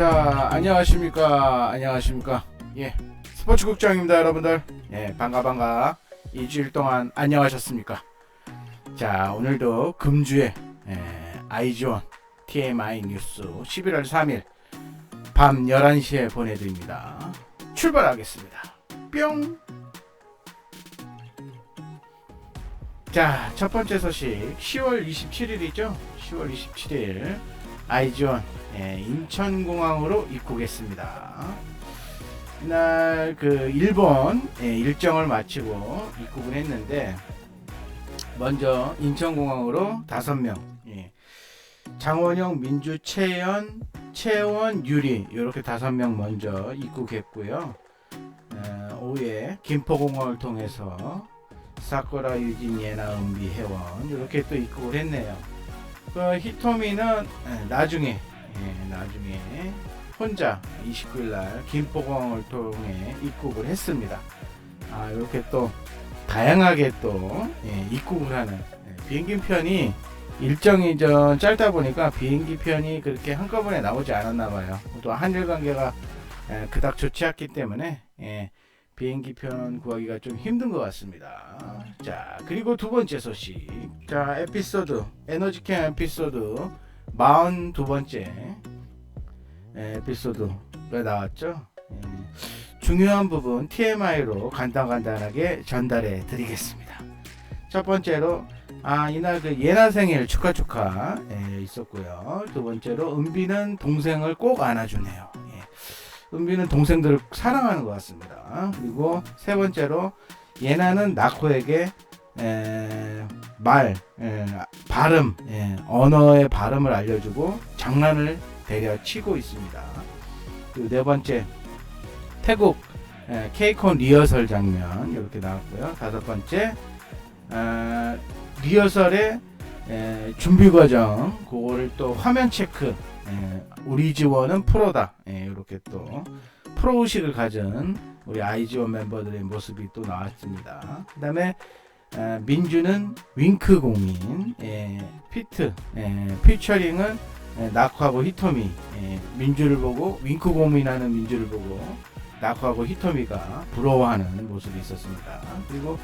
자, 안녕하십니까. 안녕하십니까. 예. 스포츠 국장입니다, 여러분들. 예, 반가 반가. 일주일 동안 안녕하셨습니까? 자, 오늘도 금주에 예, 아이즈원 TMI 뉴스 11월 3일 밤 11시에 보내드립니다. 출발하겠습니다. 뿅! 자, 첫 번째 소식 10월 27일이죠. 10월 27일 아이즈원 예, 인천공항으로 입국했습니다. 이날 그 일본 예, 일정을 마치고 입국을 했는데 먼저 인천공항으로 다섯 명 예, 장원영, 민주, 채연, 채원, 유리 이렇게 다섯 명 먼저 입국했고요. 어, 오후에 김포공항을 통해서 사쿠라, 유진, 예나, 은비, 혜원 이렇게 또 입국을 했네요. 그 히토미는 예, 나중에 예, 나중에 혼자 29일 날 김포공항을 통해 입국을 했습니다. 아 이렇게 또 다양하게 또 예, 입국을 하는 예, 비행기 편이 일정이 좀 짧다 보니까 비행기 편이 그렇게 한꺼번에 나오지 않았나 봐요. 또 한일 관계가 예, 그닥 좋지 않기 때문에 예, 비행기 편 구하기가 좀 힘든 것 같습니다. 자 그리고 두 번째 소식. 자 에피소드 에너지캠 에피소드 42번째 에피소드가 나왔죠. 예, 중요한 부분 TMI로 간단간단하게 전달해 드리겠습니다. 첫 번째로 아 이날 그 예나 생일 축하 축하 예, 있었고요. 두 번째로 은비는 동생을 꼭 안아주네요. 예. 은비는 동생들을 사랑하는 것 같습니다. 그리고 세 번째로 예나는 나코에게 에, 말, 에, 발음, 예, 언어의 발음을 알려주고 장난을 대려 치고 있습니다. 네 번째 태국 에, 케이콘 리허설 장면 이렇게 나왔고요. 다섯 번째 아, 리허설의 에, 준비 과정 그거를 또 화면 체크 에, 우리 지원은 프로다 에, 이렇게 또 프로 의식을 가진 우리 아이지원 멤버들의 모습이 또 나왔습니다. 그다음에 에, 민주는 윙크 공인 에, 피트 에, 피처링은 에, 낙하고 히토미 에, 민주를 보고 윙크 고민하는 민주를 보고 낙하고 히토미가 부러워하는 모습이 있었습니다. 그리고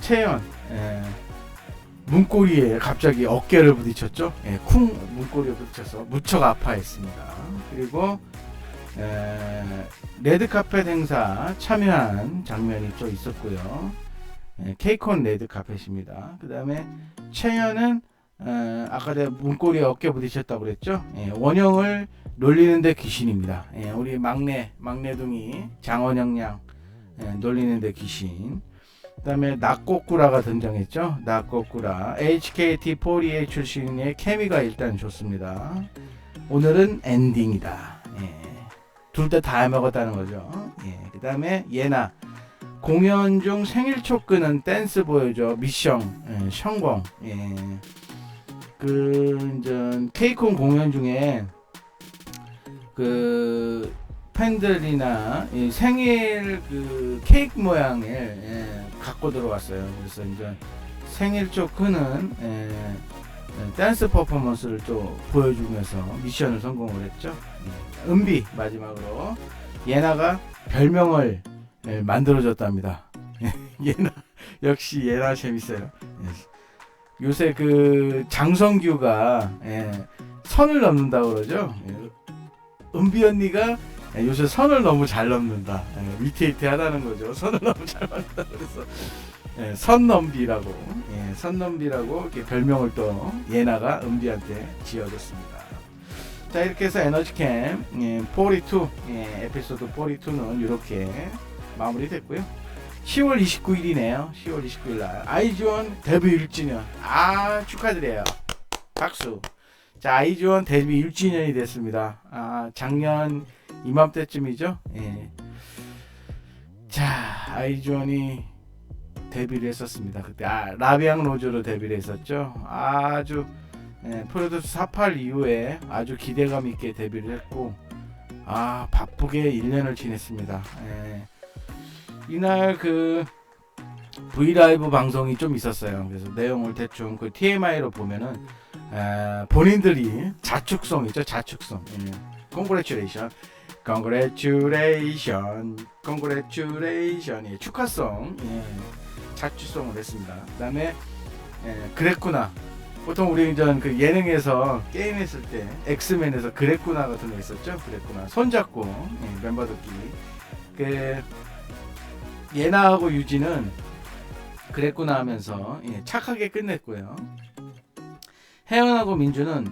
채연 에, 문고리에 갑자기 어깨를 부딪혔죠. 예, 쿵 문고리에 부딪혀서 무척 아파했습니다. 그리고 에, 레드카펫 행사 참여한 장면이 또 있었고요. 예, 케이콘 레드카펫입니다. 그 다음에 채연은 어, 아까 문고리에 어깨 부딪혔다고 그랬죠. 예, 원형을 놀리는데 귀신입니다. 예, 우리 막내 막내둥이 장원영 양 예, 놀리는데 귀신. 그다음에 낙꼬꾸라가 등장했죠. 낙꼬꾸라 HKT48 출신의 케미가 일단 좋습니다. 오늘은 엔딩이다. 예. 둘다 다 먹었다는 거죠. 예. 그다음에 예나 공연 중 생일 초 끄는 댄스 보여줘 미션 예, 성공. 예. 그 이제 케이콘 공연 중에 그 팬들이나 이 생일 그 케이크 모양을 예, 갖고 들어왔어요. 그래서 이제 생일 쪽 크는 예, 예, 댄스 퍼포먼스를 또 보여주면서 미션을 성공을 했죠. 예, 은비 마지막으로 예나가 별명을 예, 만들어줬답니다. 예나 역시 예나 재밌어요. 예. 요새 그 장성규가 예, 선을 넘는다고 그러죠. 예, 은비 언니가 예, 요새 선을 너무 잘 넘는다. 예, 위태위태하다는 거죠. 선을 너무 잘 넘는다. 그래서 예, 선넘비라고 예, 선넘비라고 이렇게 별명을 또 예나가 은비한테 지어줬습니다. 자 이렇게 해서 에너지캠 예, 42 예, 에피소드 42는 이렇게 마무리됐고요. 10월 29일이네요. 10월 29일 날 아이즈원 데뷔 1주년 아 축하드려요. 박수. 자 아이즈원 데뷔 1주년이 됐습니다. 아 작년 이맘때쯤이죠. 예. 자 아이즈원이 데뷔를 했었습니다. 그때 아, 라비앙 로즈로 데뷔를 했었죠. 아주 예, 프로듀스 48 이후에 아주 기대감 있게 데뷔를 했고 아 바쁘게 1년을 지냈습니다. 예. 이날 그 브이라이브 방송이 좀 있었어요. 그래서 내용을 대충 그 TMI로 보면은 에, 본인들이 자축성 있죠, 자축성. 예. congratulation, congratulation, congratulation. 예, 축하송, 예, 자취송을 했습니다. 그다음에 예, 그랬구나. 보통 우리 전 그 예능에서 게임 했을 때 엑스맨에서 그랬구나 같은 거 있었죠. 그랬구나. 손잡고 예, 멤버들끼리 그 예나하고 유진은 그랬구나 하면서 예, 착하게 끝냈고요. 혜연하고 민주는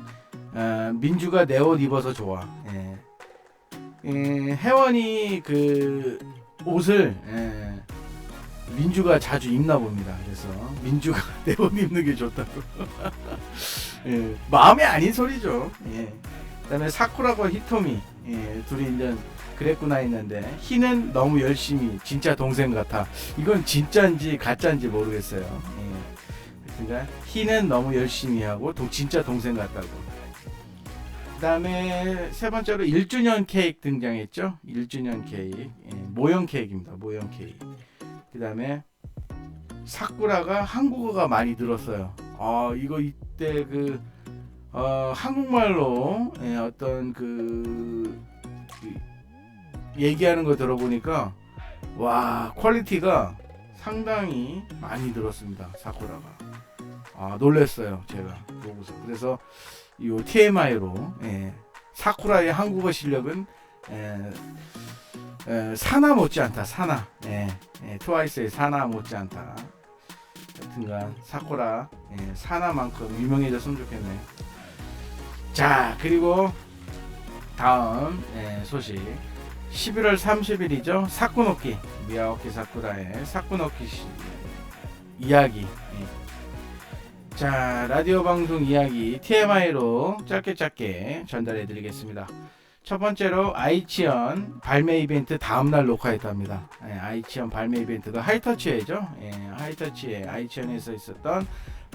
어, 민주가 내 옷 입어서 좋아. 예. 예, 혜원이 그 옷을 예, 민주가 자주 입나 봅니다. 그래서 민주가 내 옷 입는 게 좋다고. 예, 마음에 아닌 소리죠. 예. 그다음에 사쿠라와 히토미 예, 둘이 이제 그랬구나 했는데 희는 너무 열심히 진짜 동생 같아. 이건 진짜인지 가짜인지 모르겠어요. 예. 그러니까 희는 너무 열심히 하고 동, 진짜 동생 같다고. 그다음에 세 번째로 1주년 케이크 등장했죠. 1주년 케이크 예, 모형 케이크입니다. 모형 케이크. 그다음에 사쿠라가 한국어가 많이 늘었어요. 아 이거 이때 그 어, 한국말로 예, 어떤 그, 그 얘기하는 거 들어보니까 와 퀄리티가 상당히 많이 늘었습니다. 사쿠라가 아 놀랬어요 제가 보고서 그래서 이 TMI로 예, 사쿠라의 한국어 실력은 예, 예, 사나 못지않다 사나. 예, 예, 트와이스의 사나 못지않다. 하여튼간 사쿠라 예, 사나만큼 유명해졌으면 좋겠네. 자 그리고 다음 예, 소식. 11월 30일이죠? 사쿠노키 미야오키 사쿠라의 사쿠노키 시, 이야기. 예. 자 라디오 방송 이야기 TMI로 짧게 짧게 전달해 드리겠습니다. 첫 번째로 아이치언 발매 이벤트 다음날 녹화했답니다. 예, 아이치언 발매 이벤트가 하이터치에죠. 예, 하이터치에 아이치언에서 있었던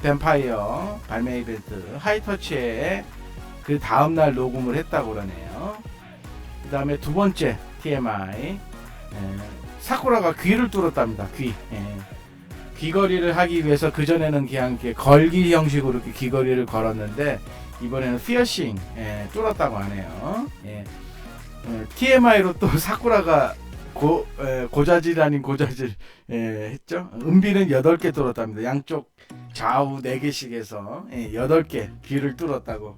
뱀파이어 발매 이벤트 하이터치에 그 다음날 녹음을 했다고 그러네요. 그 다음에 두 번째 TMI 예, 사쿠라가 귀를 뚫었답니다 귀. 예. 귀걸이를 하기 위해서 그 전에는 그냥 이렇게 걸기 형식으로 이렇게 귀걸이를 걸었는데 이번에는 피어싱 예, 뚫었다고 하네요. 예. 어, TMI로 또 사쿠라가 고, 예, 고자질 아닌 고자질 예, 했죠. 은비는 8개 뚫었답니다. 양쪽 좌우 4개씩 해서 예, 8개 귀를 뚫었다고.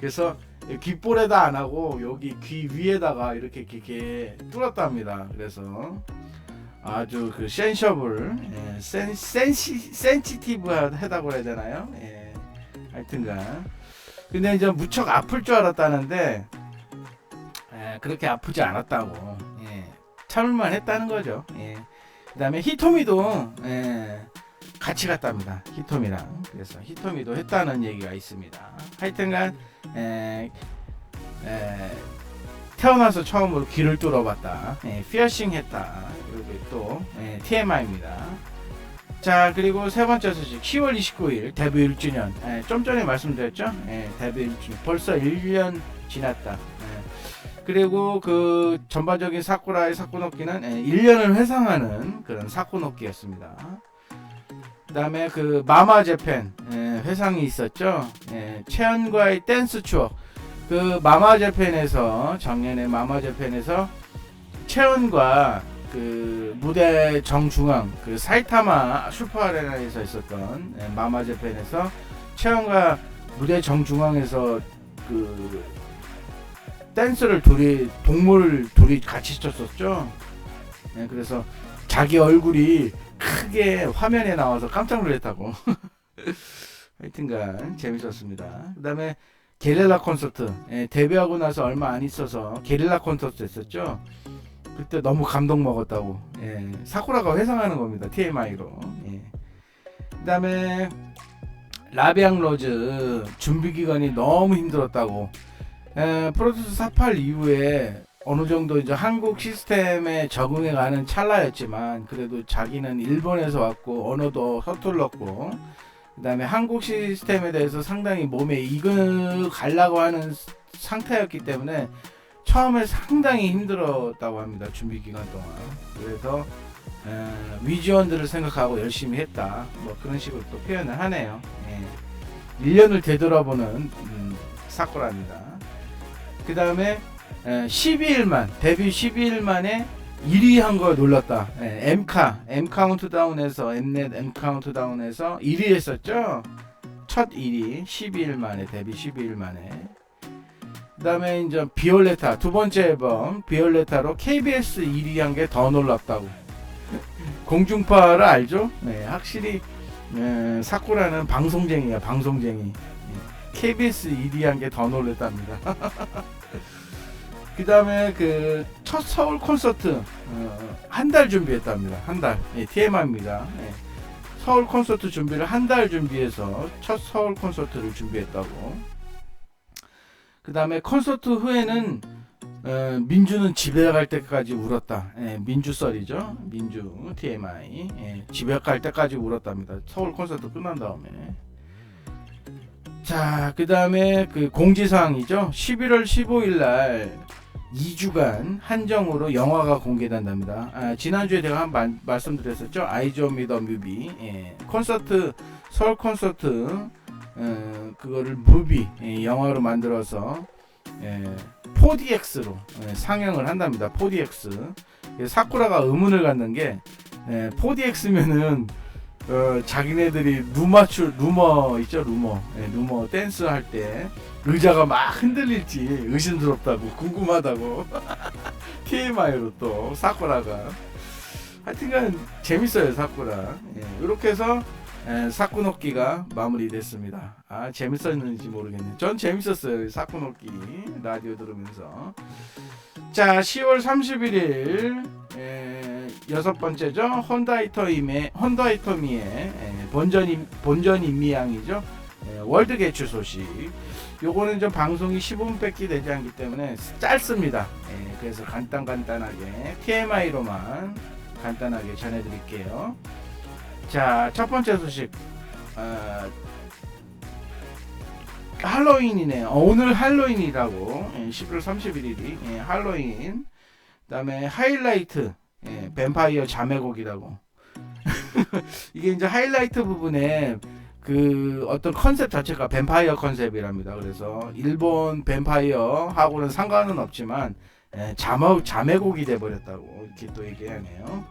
그래서 귓볼에다 안 하고 여기 귀 위에다가 이렇게 이렇게 뚫었답니다. 그래서 아주 그 센셔블, 예, 센, 센시, 센시티브하다고 해야 되나요? 예, 하여튼간. 근데 이제 무척 아플 줄 알았다는데, 예, 그렇게 아프지 않았다고. 예, 참을만 했다는 거죠. 예. 그 다음에 히토미도, 예, 같이 갔답니다. 히토미랑. 그래서 히토미도 했다는 얘기가 있습니다. 하여튼간, 예, 예, 태어나서 처음으로 귀를 뚫어봤다. 예, 피어싱 했다. 이게 또 예, TMI입니다. 자 그리고 세 번째 소식. 10월 29일 데뷔 1주년. 예, 좀 전에 말씀드렸죠? 예, 데뷔 1주년. 벌써 1년 지났다. 예, 그리고 그 전반적인 사쿠라의 사쿠노키는 예, 1년을 회상하는 그런 사쿠노키였습니다. 그 다음에 그 마마 재팬 예, 회상이 있었죠? 예, 채연과의 댄스 추억. 그 마마 재팬에서 작년에 마마 재팬에서 채연과 그 무대 정중앙 그 사이타마 슈퍼 아레나에서 있었던 예, 마마 재팬에서 채연과 무대 정중앙에서 그 댄스를 둘이 동물 둘이 같이 쳤었죠. 예, 그래서 자기 얼굴이 크게 화면에 나와서 깜짝 놀랐다고. 하여튼간 재밌었습니다. 그다음에 게릴라 콘서트 예, 데뷔하고 나서 얼마 안 있어서 게릴라 콘서트 했었죠. 그때 너무 감동 먹었다고. 예, 사쿠라가 회상하는 겁니다. TMI로. 예. 그다음에 라비앙 로즈 준비 기간이 너무 힘들었다고. 예, 프로듀스 48 이후에 어느 정도 이제 한국 시스템에 적응해 가는 찰나였지만 그래도 자기는 일본에서 왔고 언어도 서툴렀고 그다음에 한국 시스템에 대해서 상당히 몸에 익어 가려고 하는 상태였기 때문에 처음에 상당히 힘들었다고 합니다. 준비 기간 동안. 그래서 에, 위지원들을 생각하고 열심히 했다. 뭐 그런 식으로 또 표현을 하네요. 예. 1년을 되돌아보는 음, 사쿠라입니다. 그 다음에 에, 12일만 데뷔 12일 만에 1위 한거 놀랐다. 예, M 카 M 카운트다운에서 M넷 M 카운트다운에서 1위 했었죠. 첫 1위 12일 만에 데뷔 12일 만에. 그다음에 이제 비올레타 두 번째 앨범 비올레타로 KBS 1위 한 게 더 놀랍다고. 공중파를 알죠? 네, 확실히 에, 사쿠라는 방송쟁이야 방송쟁이. KBS 1위 한 게 더 놀랬답니다. 그 다음에 그 첫 서울 콘서트 어, 한달 준비했답니다. 한 달. 예, TMI입니다. 예. 서울 콘서트 준비를 한 달 준비해서 첫 서울 콘서트를 준비했다고. 그 다음에 콘서트 후에는 어, 민주는 집에 갈 때까지 울었다. 예, 민주 썰이죠. 민주 TMI. 예, 집에 갈 때까지 울었답니다. 서울 콘서트 끝난 다음에. 자, 그 다음에 그 공지사항이죠. 11월 15일 날 2주간 한정으로 영화가 공개된답니다. 아, 지난주에 제가 한 말, 말씀드렸었죠. 아이즈 오브 더 뮤비. 예, 콘서트, 서울 콘서트, 어, 그거를 무비, 예, 영화로 만들어서 예, 4DX로 예, 상영을 한답니다. 4DX. 예, 사쿠라가 의문을 갖는 게 예, 4DX면은 어, 자기네들이 루마출 루머 있죠? 루머. 예, 루머 댄스 할 때 의자가 막 흔들릴지 의심스럽다고 궁금하다고. TMI로 또 사쿠라가. 하여튼간 재밌어요 사쿠라. 예, 이렇게 해서 예, 사쿠노끼가 마무리됐습니다. 아 재밌었는지 모르겠네 전 재밌었어요 사쿠노끼 라디오 들으면서. 자 10월 31일 예, 여섯 번째죠. 혼다이터임의 혼다이터미의 예, 본전 본전 임미양이죠. 예, 월드 개최 소식. 요거는 좀 방송이 15분 밖에 되지 않기 때문에 짧습니다. 예, 그래서 간단 간단하게 TMI로만 간단하게 전해드릴게요. 자, 첫 번째 소식. 어, 할로윈이네요. 어, 오늘 할로윈이라고. 예, 11월 31일이 예, 할로윈. 그다음에 하이라이트. 예, 뱀파이어 자매곡이라고. 이게 이제 하이라이트 부분에 그 어떤 컨셉 자체가 뱀파이어 컨셉이랍니다. 그래서 일본 뱀파이어하고는 상관은 없지만 예, 자매 자매곡이 돼 버렸다고 이렇게 또 얘기하네요.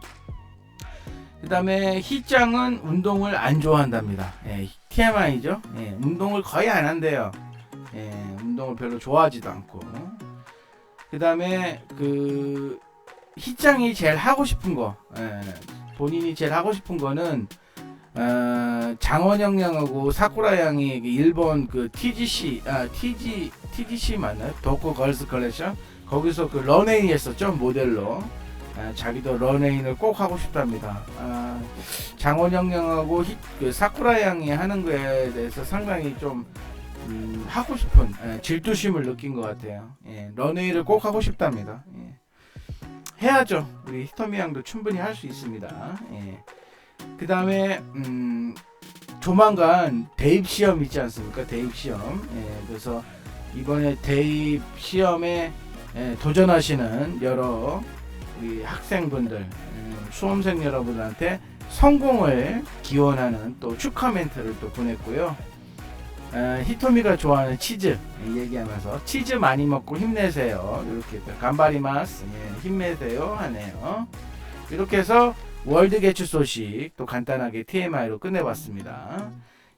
그 다음에 희짱은 운동을 안 좋아한답니다. 예, TMI죠. 예, 운동을 거의 안 한대요. 예, 운동을 별로 좋아하지도 않고. 그다음에 그 희짱이 제일 하고 싶은 거, 예, 본인이 제일 하고 싶은 거는 어, 장원영 양하고 사쿠라 양이 그 일본 그 TGC 아 TG TGC 맞나요? 도코 걸스 컬렉션 거기서 그 런웨이 했었죠 모델로 아, 자기도 런웨이를 꼭 하고 싶답니다. 아, 장원영 양하고 히, 그 사쿠라 양이 하는 거에 대해서 상당히 좀 음, 하고 싶은 예, 질투심을 느낀 것 같아요. 예, 런웨이를 꼭 하고 싶답니다. 예. 해야죠. 우리 히토미 양도 충분히 할 수 있습니다. 예. 그 다음에 음, 조만간 대입 시험 있지 않습니까? 대입 시험. 예, 그래서 이번에 대입 시험에 예, 도전하시는 여러 우리 학생분들, 음, 수험생 여러분들한테 성공을 기원하는 또 축하 멘트를 또 보냈고요. 어, 히토미가 좋아하는 치즈 얘기하면서 치즈 많이 먹고 힘내세요. 이렇게 또 간바리마스 예, 힘내세요 하네요. 이렇게 해서 월드 개최 소식 또 간단하게 TMI로 끝내봤습니다.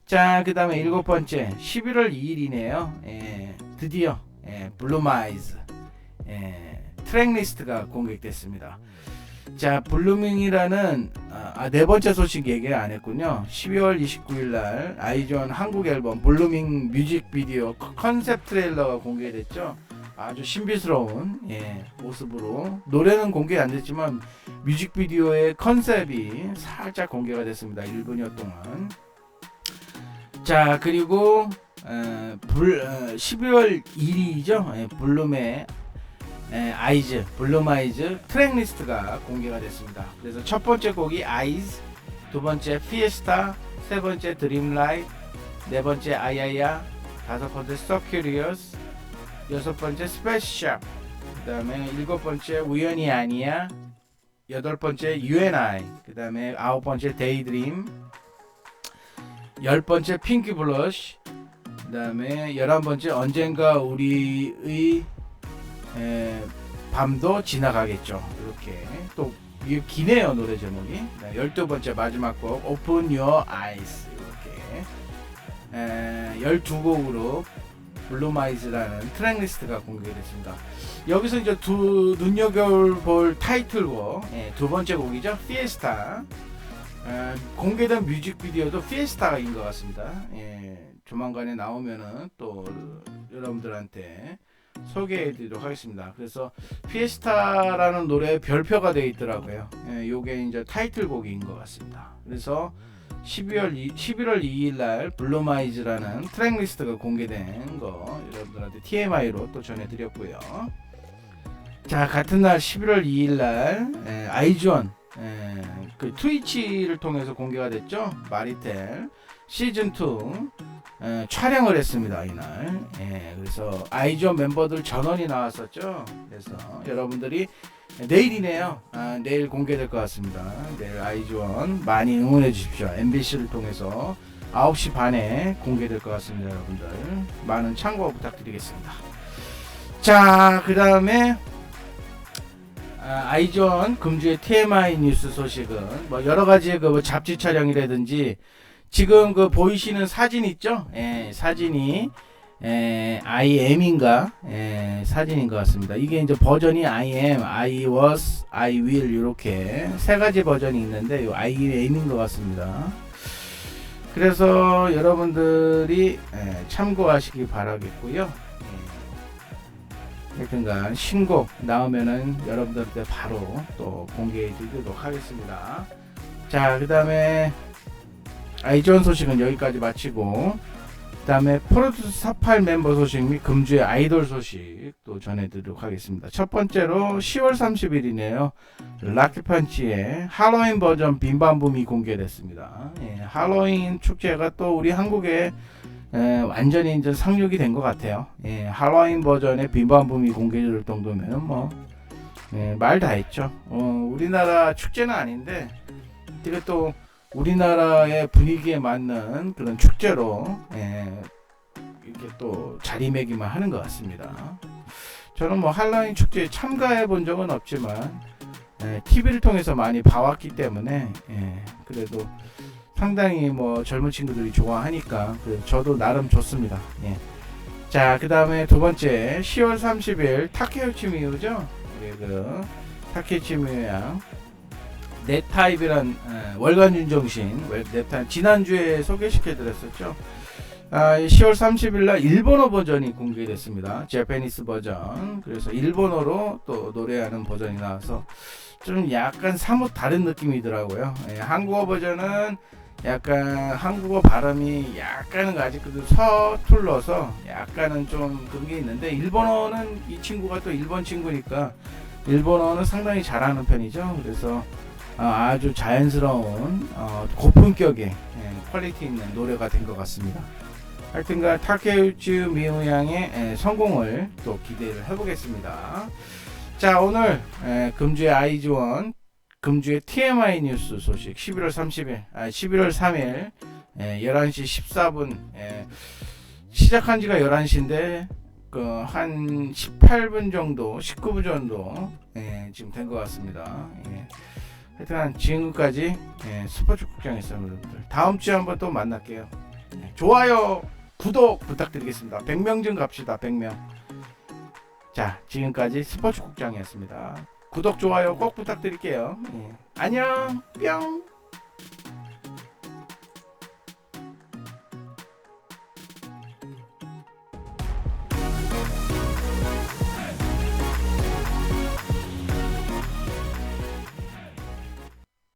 자, 그 다음에 일곱 번째 11월 2일이네요. 예, 드디어 예, 블루마이즈 예, 트랙 리스트가 공개됐습니다. 자, 블루밍이라는 아, 네 번째 소식 얘기 안 했군요. 12월 29일 날 아이존 한국 앨범 블루밍 뮤직비디오 컨셉 트레일러가 공개됐죠. 아주 신비스러운 예, 모습으로 노래는 공개 안 됐지만 뮤직비디오의 컨셉이 살짝 공개가 됐습니다. 1분여 동안. 자 그리고 어, 불, 어, 12월 1일이죠. 예, 블룸의 예, 아이즈, 블룸 아이즈 트랙 리스트가 공개가 됐습니다. 그래서 첫 번째 곡이 아이즈, 두 번째 피에스타, 세 번째 드림라이트, 네 번째 아야야, 다섯 번째 서큐리어스, 여섯 번째 스페셜 그 다음에 일곱 번째 우연이 아니야 여덟 번째 UNI 그 다음에 아홉 번째 데이드림 열 번째 핑크 블러쉬 그 다음에 열한 번째 언젠가 우리의 에, 밤도 지나가겠죠. 이렇게 또 이게 기네요 노래 제목이. 네, 12번째 마지막 곡 Open Your Eyes 이렇게 에, 12곡으로 블루마이즈라는 트랙 리스트가 공개됐습니다. 여기서 이제 두 눈여겨볼 타이틀곡 예, 두 번째 곡이죠. 피에스타 에, 공개된 뮤직비디오도 피에스타인 것 같습니다. 예, 조만간에 나오면은 또 여러분들한테 소개해 드리도록 하겠습니다. 그래서 피에스타라는 노래에 별표가 되어 있더라고요. 예, 요게 이제 타이틀곡인 것 같습니다. 그래서 12월 2, 11월 2일 날 블루마이즈라는 트랙 리스트가 공개된 거 여러분들한테 TMI로 또 전해드렸고요. 자 같은 날 11월 2일 날 에, 아이즈원 에, 그 트위치를 통해서 공개가 됐죠. 마리텔 시즌 2 에, 촬영을 했습니다 이날. 예, 그래서 아이즈원 멤버들 전원이 나왔었죠. 그래서 여러분들이 내일이네요. 아, 내일 공개될 것 같습니다. 내일 아이즈원 많이 응원해 주십시오. MBC를 통해서 9시 반에 공개될 것 같습니다, 여러분들. 많은 참고 부탁드리겠습니다. 자, 그 다음에 아, 아이즈원 금주의 TMI 뉴스 소식은 뭐 여러 가지 그뭐 잡지 촬영이라든지 지금 그 보이시는 사진 있죠? 예, 사진이 에, I am인가 에, 사진인 것 같습니다. 이게 이제 버전이 I am, I was, I will 이렇게 세 가지 버전이 있는데 요 I am인 것 같습니다. 그래서 여러분들이 에, 참고하시기 바라겠고요. 예. 하여튼간 신곡 나오면은 여러분들한테 바로 또 공개해 드리도록 하겠습니다. 자, 그 다음에 아이존 소식은 여기까지 마치고 그다음에 프로듀스 48 멤버 소식 및 금주의 아이돌 소식 또 전해드리도록 하겠습니다. 첫 번째로 10월 30일이네요. 락키펀치의 할로윈 버전 빈밤붐이 공개됐습니다. 예, 할로윈 축제가 또 우리 한국에 에, 완전히 이제 상륙이 된 것 같아요. 예, 할로윈 버전의 빈밤붐이 공개될 정도면 뭐말다 했죠. 어, 우리나라 축제는 아닌데 이게 또 우리나라의 분위기에 맞는 그런 축제로 예, 이렇게 또 자리매김을 하는 것 같습니다. 저는 뭐 할로윈 축제에 참가해 본 적은 없지만 예, TV를 통해서 많이 봐왔기 때문에 예, 그래도 상당히 뭐 젊은 친구들이 좋아하니까 그 저도 나름 좋습니다. 예. 자, 그 다음에 두 번째 10월 30일 타케우치 미우죠? 우리 그 타케우치 미우 양 넷타입이란 에, 월간 윤정신 넷타입 지난주에 소개시켜드렸었죠. 아, 10월 30일 날 일본어 버전이 공개됐습니다. 제페니스 버전. 그래서 일본어로 또 노래하는 버전이 나와서 좀 약간 사뭇 다른 느낌이더라고요. 예, 한국어 버전은 약간 한국어 발음이 약간은 아직도 서툴러서 약간은 좀 그런 게 있는데 일본어는 이 친구가 또 일본 친구니까 일본어는 상당히 잘하는 편이죠. 그래서 어, 아주 자연스러운 어, 고품격의 예, 퀄리티 있는 노래가 된 것 같습니다. 하여튼간 타케우치 미우 양의 예, 성공을 또 기대를 해보겠습니다. 자 오늘 예, 금주의 아이즈원 금주의 TMI 뉴스 소식 11월 30일 아 11월 3일 예, 11시 14분 예, 시작한 지가 11시인데 그한 18분 정도 19분 정도 예, 지금 된 것 같습니다. 예. 하여튼 지금까지 예, 스포츠 국장이었습니다. 여러분들. 다음 주에 한번 또 만날게요. 예, 좋아요, 구독 부탁드리겠습니다. 100명 좀 갑시다. 100명. 자, 지금까지 스포츠 국장이었습니다. 구독, 좋아요 꼭 부탁드릴게요. 예. 안녕, 뿅.